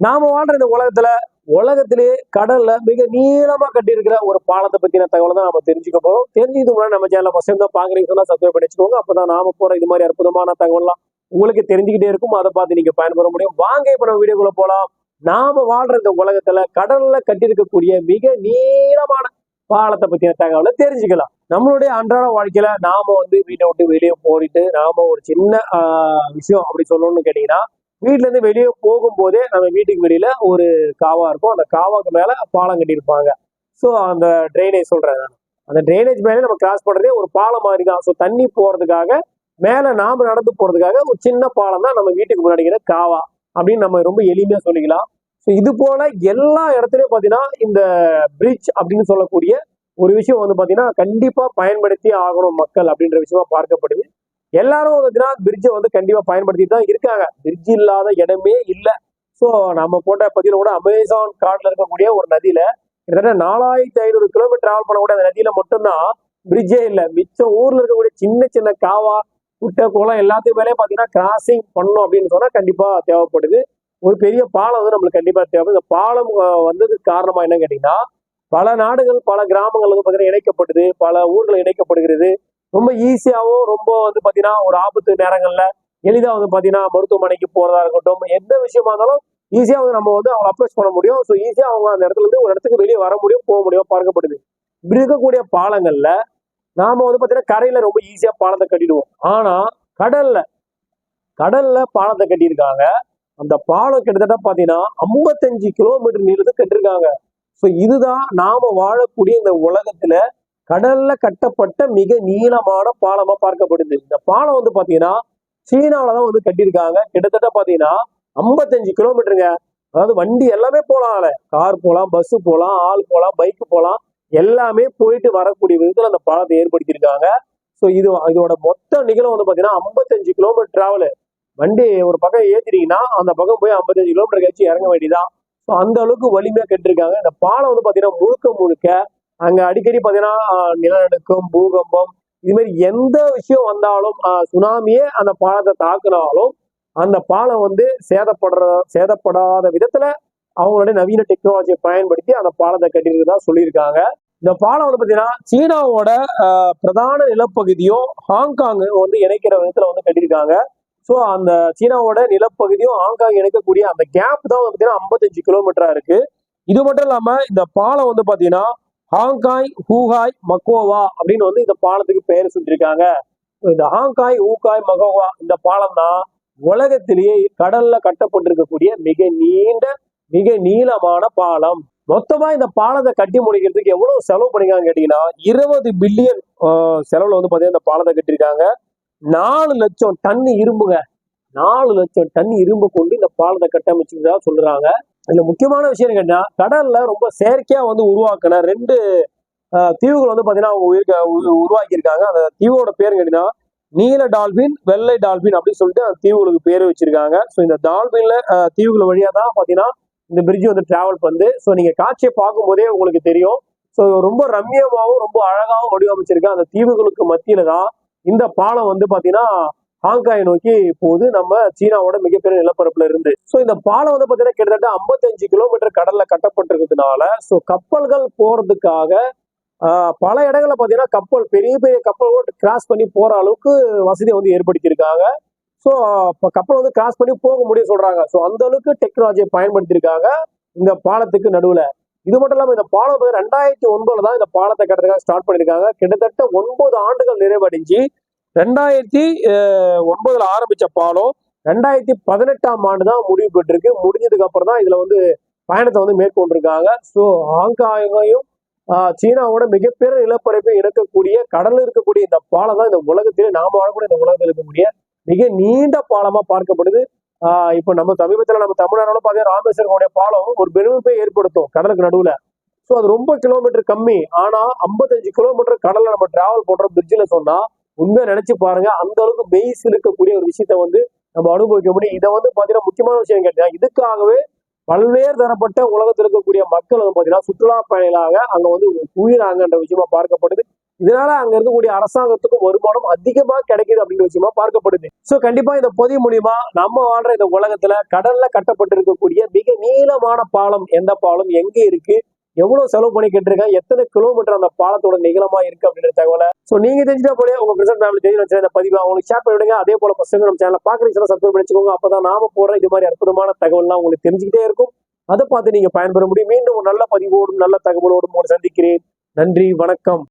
நாம வாழ்ற இந்த உலகத்துல உலகத்திலே கடல்ல மிக நீளமா கட்டியிருக்கிற ஒரு பாலத்தை பத்தின தகவலை தான் நம்ம தெரிஞ்சுக்க போறோம். தெரிஞ்சுக்கிட்டு முன்னாடி நம்ம சேனல ஃபர்ஸ்ட் டைம் தான் பாக்குறீங்க சொன்னா சப்ஸ்கிரைப் பண்ணி வச்சுக்கோங்க. அப்பதான் நாம போற இது மாதிரி அற்புதமான தகவல்லாம் உங்களுக்கு தெரிஞ்சுக்கிட்டே இருக்கும். அதை பார்த்து நீங்க பயன்பெற முடியும். வாங்க இப்ப நம்ம வீடியோக்குள்ள போலாம். நாம வாழ்ற இந்த உலகத்துல கடல்ல கட்டியிருக்கக்கூடிய மிக நீளமான பாலத்தை பத்தின தகவலை தெரிஞ்சுக்கலாம். நம்மளுடைய அன்றாட வாழ்க்கையில நாம வந்து வீட்டை விட்டு வெளியே போயிட்டு நாம ஒரு சின்ன விஷயம் அப்படி சொல்லணும்னு கேட்டீங்கன்னா வீட்ல இருந்து வெளியே போகும்போதே நம்ம வீட்டுக்கு வெளியில ஒரு காவா இருக்கும். அந்த காவாக்கு மேல பாலம் கட்டியிருப்பாங்க. ஸோ அந்த ட்ரைனேஜ் சொல்றேன் நான். அந்த ட்ரைனேஜ் மேலே நம்ம கிராஸ் பண்றதே ஒரு பாலம் மாதிரி தான் ஸோ தண்ணி போறதுக்காக மேல நாம நடந்து போறதுக்காக ஒரு சின்ன பாலம் தான் நம்ம வீட்டுக்கு முன்னாடிக்கிற காவா அப்படின்னு நம்ம ரொம்ப எளிமையா சொல்லிக்கலாம். ஸோ இது போல எல்லா இடத்துலயும் பாத்தீங்கன்னா இந்த பிரிட்ஜ் அப்படின்னு சொல்லக்கூடிய ஒரு விஷயம் வந்து பாத்தீங்கன்னா கண்டிப்பா பயன்படுத்தி ஆகணும் மக்கள் அப்படின்ற விஷயமா பார்க்கப்படுது. எல்லாரும் பார்த்தீங்கன்னா பிரிட்ஜை வந்து கண்டிப்பா பயன்படுத்திட்டு தான் இருக்காங்க. பிரிட்ஜ் இல்லாத இடமே இல்லை. ஸோ நம்ம போட்ட பதிவில் கூட அமேசான் காட்டில் இருக்கக்கூடிய ஒரு நதியில கிட்டத்தட்ட நாலாயிரத்தி ஐநூறு கிலோமீட்டர் டிராவல் பண்ணக்கூடிய அந்த நதியில மட்டும்தான் பிரிட்ஜே இல்லை. மிச்சம் ஊர்ல இருக்கக்கூடிய சின்ன சின்ன காவா குட்டை குளம் எல்லாத்தையும் மேலே பார்த்தீங்கன்னா கிராசிங் பண்ணும் அப்படின்னு சொன்னா கண்டிப்பா தேவைப்படுது. ஒரு பெரிய பாலம் வந்து நம்மளுக்கு கண்டிப்பா தேவை. இந்த பாலம் வந்ததுக்கு காரணமா என்ன கேட்டீங்கன்னா பல நாடுகள் பல கிராமங்கள் வந்து பார்த்தீங்கன்னா இணைக்கப்படுது. பல ஊர்கள் இணைக்கப்படுகிறது. ரொம்ப ஈஸியாகவும் ரொம்ப வந்து பார்த்தீங்கன்னா ஒரு ஆபத்து நேரங்கள்ல எளிதாக வந்து பார்த்தீங்கன்னா மருத்துவமனைக்கு போறதா இருக்கட்டும் எந்த விஷயமா இருந்தாலும் ஈஸியாக வந்து நம்ம வந்து அவங்களை அப்ரோச் பண்ண முடியும். ஸோ ஈஸியாக அவங்க அந்த இடத்துல இருந்து ஒரு இடத்துக்கு வெளியே வர முடியும் போக முடியும் பார்க்கப்படுது. இப்படி இருக்கக்கூடிய பாலங்கள்ல நாம வந்து பார்த்தீங்கன்னா கரையில ரொம்ப ஈஸியா பாலத்தை கட்டிடுவோம். ஆனா கடல்ல கடல்ல பாலத்தை கட்டியிருக்காங்க. அந்த பாலம் கிட்டத்தட்ட பாத்தீங்கன்னா ஐம்பத்தஞ்சு கிலோமீட்டர் நீளத்துக்கு கட்டிருக்காங்க ஸோ இதுதான் நாம வாழக்கூடிய இந்த உலகத்துல கடல்ல கட்டப்பட்ட மிக நீளமான பாலமா பார்க்கப்படுது. இந்த பாலம் வந்து பாத்தீங்கன்னா சீனாவில தான் வந்து கட்டியிருக்காங்க. கிட்டத்தட்ட பாத்தீங்கன்னா ஐம்பத்தஞ்சு கிலோமீட்டருங்க அதாவது வண்டி எல்லாமே போகலாம் அதுல. கார் போகலாம் பஸ் போகலாம் ஆள் போகலாம் பைக் போகலாம் எல்லாமே போயிட்டு வரக்கூடிய விதத்துல அந்த பாலத்தை ஏற்படுத்தியிருக்காங்க. ஸோ இது இதோட மொத்த நிகழ்வு வந்து பாத்தீங்கன்னா ஐம்பத்தஞ்சு கிலோமீட்டர் டிராவல் வண்டி ஒரு பக்கம் ஏத்திட்டீங்கன்னா அந்த பக்கம் போய் ஐம்பத்தஞ்சு கிலோமீட்டர் கழிச்சு இறங்க வேண்டியதான் ஸோ அந்த அளவுக்கு வலிமையா கட்டிருக்காங்க இந்த பாலம் வந்து பாத்தீங்கன்னா முழுக்க முழுக்க அங்க அடிக்கடி பாத்தீங்கன்னா நிலநடுக்கம் பூகம்பம் இது மாதிரி எந்த விஷயம் வந்தாலும் சுனாமியே அந்த பாலத்தை தாக்குனாலும் அந்த பாலம் வந்து சேதப்படுற சேதப்படாத விதத்துல அவங்களுடைய நவீன டெக்னாலஜியை பயன்படுத்தி அந்த பாலத்தை கட்டியிருக்கிறதா சொல்லியிருக்காங்க. இந்த பாலம் வந்து பாத்தீங்கன்னா சீனாவோட பிரதான நிலப்பகுதியும் ஹாங்காங் வந்து இணைக்கிற விதத்துல வந்து கட்டியிருக்காங்க. ஸோ அந்த சீனாவோட நிலப்பகுதியும் ஹாங்காங் இணைக்கக்கூடிய அந்த கேப் தான் வந்து பார்த்தீங்கன்னா ஐம்பத்தஞ்சு கிலோமீட்டரா இருக்கு. இது மட்டும் இல்லாம இந்த பாலம் வந்து பாத்தீங்கன்னா ஹாங்காய் ஹூஹாய் மக்கோவா அப்படின்னு வந்து இந்த பாலத்துக்கு பெயர் சொல்லியிருக்காங்க இந்த ஹாங்காய் ஊகாய் மகோவா இந்த பாலம் தான் உலகத்திலேயே கடல்ல கட்டப்பட்டிருக்கக்கூடிய மிக நீண்ட மிக நீளமான பாலம். மொத்தமா இந்த பாலத்தை கட்டி முடிக்கிறதுக்கு எவ்வளவு செலவு பண்ணிருக்காங்க கேட்டீங்கன்னா இருபது பில்லியன் செலவுல வந்து பாத்தீங்கன்னா இந்த பாலத்தை கட்டியிருக்காங்க. நாலு லட்சம் டன் இரும்புங்க. நாலு லட்சம் டன் இரும்பு கொண்டு இந்த பாலத்தை கட்டமைச்சுதான் சொல்றாங்க. இதுல முக்கியமான விஷயம் என்ன கேட்டா கடல்ல ரொம்ப செயற்கையா வந்து உருவாக்கின ரெண்டு தீவுகள் வந்து பாத்தீங்கன்னா அவங்க உயிர்க்க உரு- உருவாக்கியிருக்காங்க. அந்த தீவோட பேர் கேட்டீங்கன்னா நீல டால்பின் வெள்ளை டால்பின் அப்படின்னு சொல்லிட்டு அந்த தீவுகளுக்கு பேர் வச்சிருக்காங்க. ஸோ இந்த டால்பின்ல தீவுகள் வழியா தான் பாத்தீங்கன்னா இந்த பிரிட்ஜ் வந்து டிராவல் பண்ணுது. ஸோ நீங்க காட்சியை பார்க்கும்போதே உங்களுக்கு தெரியும். ஸோ ரொம்ப ரம்மியமாகவும் ரொம்ப அழகாகவும் வடிவமைச்சிருக்கேன் அந்த தீவுகளுக்கு மத்தியில தான் இந்த பாலம் வந்து பாத்தீங்கன்னா ஹாங்காய் நோக்கி போகுது. நம்ம சீனாவோட மிகப்பெரிய நிலப்பரப்புல இருந்து. ஸோ இந்த பாலம் வந்து பாத்தீங்கன்னா கிட்டத்தட்ட 55 கிலோமீட்டர் கடல்ல கட்டப்பட்டிருக்கிறதுனால ஸோ கப்பல்கள் போறதுக்காக பல இடங்கள்ல பார்த்தீங்கன்னா கப்பல் பெரிய பெரிய கப்பல் கிராஸ் பண்ணி போற அளவுக்கு வசதியை வந்து ஏற்படுத்தியிருக்காங்க. ஸோ இப்போ கப்பல் வந்து கிராஸ் பண்ணி போக முடியும் சொல்றாங்க. ஸோ அந்த அளவுக்கு டெக்னாலஜியை பயன்படுத்தியிருக்காங்க இந்த பாலத்துக்கு நடுவில். இது மட்டும் இல்லாமல் இந்த பாலம் வந்து ரெண்டாயிரத்தி ஒன்பதுல தான் இந்த பாலத்தை கட்டுறதுக்காக ஸ்டார்ட் பண்ணியிருக்காங்க. கிட்டத்தட்ட ஒன்பது ஆண்டுகள் நிறைவடைஞ்சு ரெண்டாயிரத்தி ஒன்பதுல ஆரம்பிச்ச பாலம் ரெண்டாயிரத்தி பதினெட்டாம் ஆண்டு தான் முடிவு பெற்றிருக்கு. முடிஞ்சதுக்கு அப்புறம் தான் இதுல வந்து பயணத்தை வந்து மேற்கொண்டிருக்காங்க. ஸோ ஹாங்காங்கையும் சீனாவோட மிகப்பெரிய நிலப்பரப்பை இணைக்கக்கூடிய கடல் இருக்கக்கூடிய இந்த பாலம் தான் இந்த உலகத்திலே நாம வாழக்கூடிய இந்த உலகத்தில் இருக்கக்கூடிய மிக நீண்ட பாலமா பார்க்கப்படுது. ஆஹ், இப்போ நம்ம சமீபத்துல நம்ம தமிழ்நாடுல பார்த்தீங்கன்னா ராமேஸ்வரனுடைய பாலம் ஒரு பெருமிப்பை ஏற்படுத்தும் கடலுக்கு நடுவுல. ஸோ அது ரொம்ப கிலோமீட்டர் கம்மி. ஆனா 55 கிலோமீட்டர் கடல்ல நம்ம டிராவல் பண்ற பிரிட்ஜில் சொன்னா உண்மையா நினைச்சு பாருங்க. அந்த அளவுக்கு பேஸ் இருக்கக்கூடிய ஒரு விஷயத்த வந்து நம்ம அனுபவிக்க முடியும். இதை வந்து பாத்தீங்கன்னா முக்கியமான விஷயம் கேட்டீங்கன்னா இதுக்காகவே பல்வேறு தரப்பட்ட உலகத்தில் இருக்கக்கூடிய மக்கள் வந்து பாத்தீங்கன்னா சுற்றுலா பயணிகளாக அங்க வந்து குவிறாங்கன்ற விஷயமா பார்க்கப்படுது. இதனால அங்க இருக்கக்கூடிய அரசாங்கத்துக்கும் வருமானம் அதிகமா கிடைக்குது அப்படிங்கிற விஷயமா பார்க்கப்படுது. சோ கண்டிப்பா இந்த பொதி மூலியமா நம்ம வாழ்ற இந்த உலகத்துல கடல்ல கட்டப்பட்டிருக்கக்கூடிய மிக நீளமான பாலம் எந்த பாலம்? எங்க இருக்கு? எவ்வளவு செலவு பண்ணி கேட்டிருக்கேன்? எத்தனை கிலோமீட்டர் அந்த பாலத்தோட நீளமா இருக்கு அப்படின்ற தகவலை. சோ நீங்க தெரிஞ்சுட்டா போல உங்க பிரசன்ட் ஃபேமிலி தெரிஞ்சு வச்சு இந்த பதிவு அவங்களுக்கு ஷேர் பண்ணிவிடுங்க. அதே போல பசங்க நம்ம சேனல் பாக்குறீங்கன்னா சப்ஸ்கிரைப் பண்ணிச்சுக்கோங்க. அப்பதான் நாம போற இது மாதிரி அற்புதமான தகவல்லாம் உங்களுக்கு தெரிஞ்சுக்கிட்டே இருக்கும். அதை பார்த்து நீங்க பயன்பெற முடியும். மீண்டும் ஒரு நல்ல பதிவோடும் நல்ல தகவலோடும் உங்களை சந்திக்கிறேன். நன்றி வணக்கம்.